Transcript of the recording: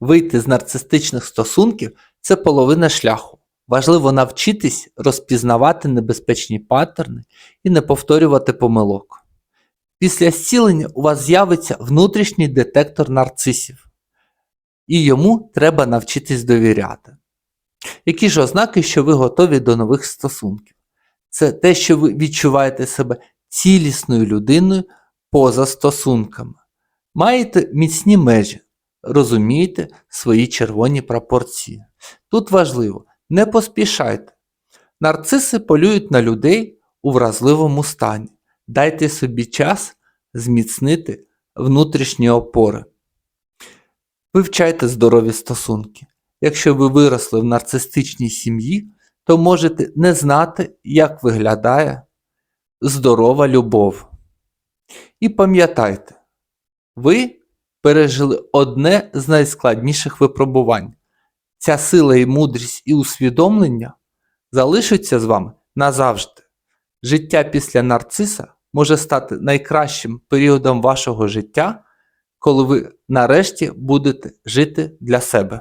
Вийти з нарцистичних стосунків це половина шляху. Важливо навчитись розпізнавати небезпечні паттерни і не повторювати помилок. Після зцілення у вас з'явиться внутрішній детектор нарцисів, і йому треба навчитись довіряти. Які ж ознаки, що ви готові до нових стосунків? Це те, що ви відчуваєте себе цілісною людиною поза стосунками. Маєте міцні межі, розумієте свої червоні пропорції. Тут важливо, не поспішайте. Нарциси полюють на людей у вразливому стані. Дайте собі час зміцнити внутрішні опори. Вивчайте здорові стосунки. Якщо ви виросли в нарцистичній сім'ї, то можете не знати, як виглядає здорова любов. І пам'ятайте, ви пережили одне з найскладніших випробувань. Ця сила і мудрість і усвідомлення залишаться з вами назавжди. Життя після нарциса може стати найкращим періодом вашого життя, коли ви нарешті будете жити для себе.